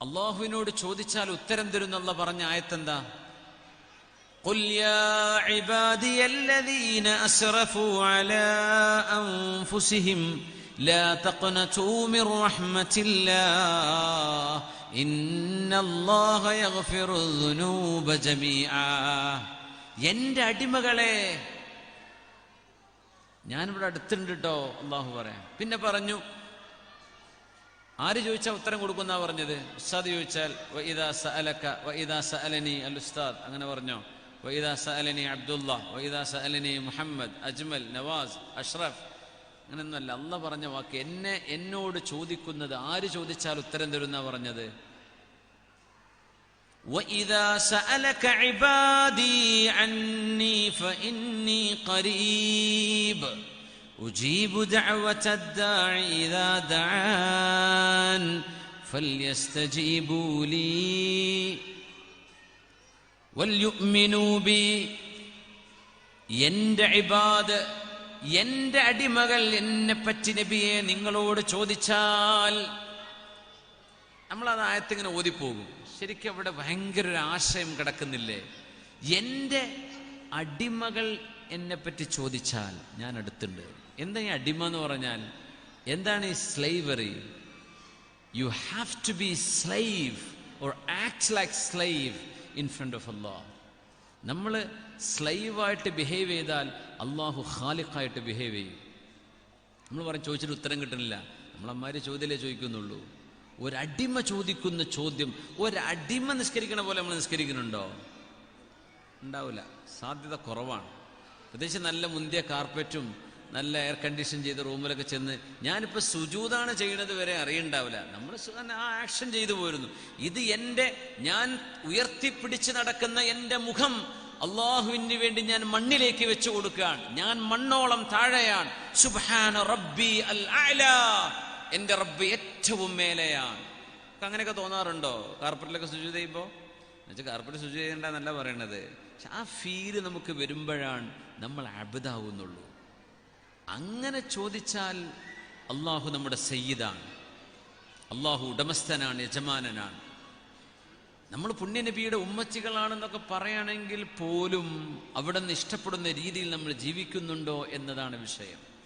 അള്ളാഹുവിനോട് ചോദിച്ചാൽ ഉത്തരം തരുന്നുള്ള പറഞ്ഞ ആയത്തെന്താ قل يا عبادي الذين أسرفوا على أنفسهم لا تقنطوا من رحمة الله إن الله يغفر الذنوب جميعا എൻ്റെ അടിമകളെ ഞാനിവിടെ അടുത്തുണ്ട് കേട്ടോ അള്ളാഹു പറയാം പിന്നെ പറഞ്ഞു ആര് ചോദിച്ചാൽ ഉത്തരം കൊടുക്കുന്ന പറഞ്ഞത് ഉസ്താദ് ചോദിച്ചാൽ വഇദാ സഅലക വഇദാ സഅലനി അൽ ഉസ്താദ് അങ്ങനെ പറഞ്ഞോ വഇദാ സഅലനി അബ്ദുള്ള വഇദാ സഅലനി മുഹമ്മദ് അജ്മൽ നവാസ് അഷ്റഫ് അങ്ങനെയൊന്നുമല്ല അല്ല പറഞ്ഞ വാക്ക് എന്നെ എന്നോട് ചോദിക്കുന്നത് ആര് ചോദിച്ചാൽ ഉത്തരം തരുന്ന പറഞ്ഞത് وإذا سألك عبادي عني فإني قريب أجيب دعوة الداع إذا دعان فليستجيبوا لي وليؤمنوا بي എൻ്റെ ഇബാദ് എൻ്റെ അടിമകൾ എന്നെ പറ്റി നബിയെ നിങ്ങളോട് ചോദിച്ചാൽ നമ്മളത് ആയത്തിങ്ങനെ ഓതിപ്പോകും ശരിക്കും അവിടെ ഭയങ്കര ഒരു ആശയം കിടക്കുന്നില്ലേ എൻ്റെ അടിമകൾ എന്നെ പറ്റി ചോദിച്ചാൽ ഞാൻ അടുത്തുണ്ട് എന്താ ഈ അടിമ എന്ന് പറഞ്ഞാൽ? എന്താണ് ഈ slavery you have to be slave or act like slave in front of Allah നമ്മൾ സ്ലൈവായിട്ട് ബിഹേവ് ചെയ്താൽ അള്ളാഹു ഖാലിഖായിട്ട് ബിഹേവ് ചെയ്യും. നമ്മൾ പറഞ്ഞ് ചോദിച്ചിട്ട് ഉത്തരം കിട്ടണില്ല. നമ്മളമ്മാര് ചോദ്യമല്ലേ ചോദിക്കുന്നുള്ളൂ. ഒരടിമ ചോദിക്കുന്ന ചോദ്യം ഒരടിമ നിസ്കരിക്കണ പോലെ നമ്മൾ നിസ്കരിക്കുന്നുണ്ടോ? ഉണ്ടാവില്ല. സാധ്യത കുറവാണ്. പ്രത്യേകിച്ച് നല്ല മുന്തിയ കാർപ്പറ്റും നല്ല എയർ കണ്ടീഷൻ ചെയ്ത റൂമിലൊക്കെ ചെന്ന് ഞാനിപ്പോൾ സുജൂതാണ് ചെയ്യുന്നത് വരെ അറിയണ്ടാവില്ല. നമ്മൾ ആ ആക്ഷൻ ചെയ്തു പോയിരുന്നു ഇത് എന്റെ ഞാൻ ഉയർത്തിപ്പിടിച്ച് നടക്കുന്ന എന്റെ മുഖം അള്ളാഹുവിന് വേണ്ടി ഞാൻ മണ്ണിലേക്ക് വെച്ചു കൊടുക്കുകയാണ്. ഞാൻ മണ്ണോളം താഴെയാണ്. സുബ്ഹാന റബ്ബി അൽ എന്റെ റബ്ബ് ഏറ്റവും മേലെയാണ്. അങ്ങനെയൊക്കെ തോന്നാറുണ്ടോ? കാർപ്പറ്റിലൊക്കെ സുജു ചെയ്യുമ്പോൾ എന്നുവെച്ചാൽ കാർപ്പറ്റ് സുജു ചെയ്യേണ്ടെന്നല്ല പറയണത്. ആ ഫീൽ നമുക്ക് വരുമ്പോഴാണ് നമ്മൾ അബിതാവുന്നുള്ളൂ അങ്ങനെ ചോദിച്ചാൽ അള്ളാഹു നമ്മുടെ സയ്യിദാണ്. അള്ളാഹു ഉടമസ്ഥനാണ് യജമാനനാണ്. നമ്മൾ പുണ്യനബിയുടെ ഉമ്മച്ചികളാണെന്നൊക്കെ പറയുകയാണെങ്കിൽ പോലും അവിടെ നിന്ന് ഇഷ്ടപ്പെടുന്ന രീതിയിൽ നമ്മൾ ജീവിക്കുന്നുണ്ടോ എന്നതാണ് വിഷയം.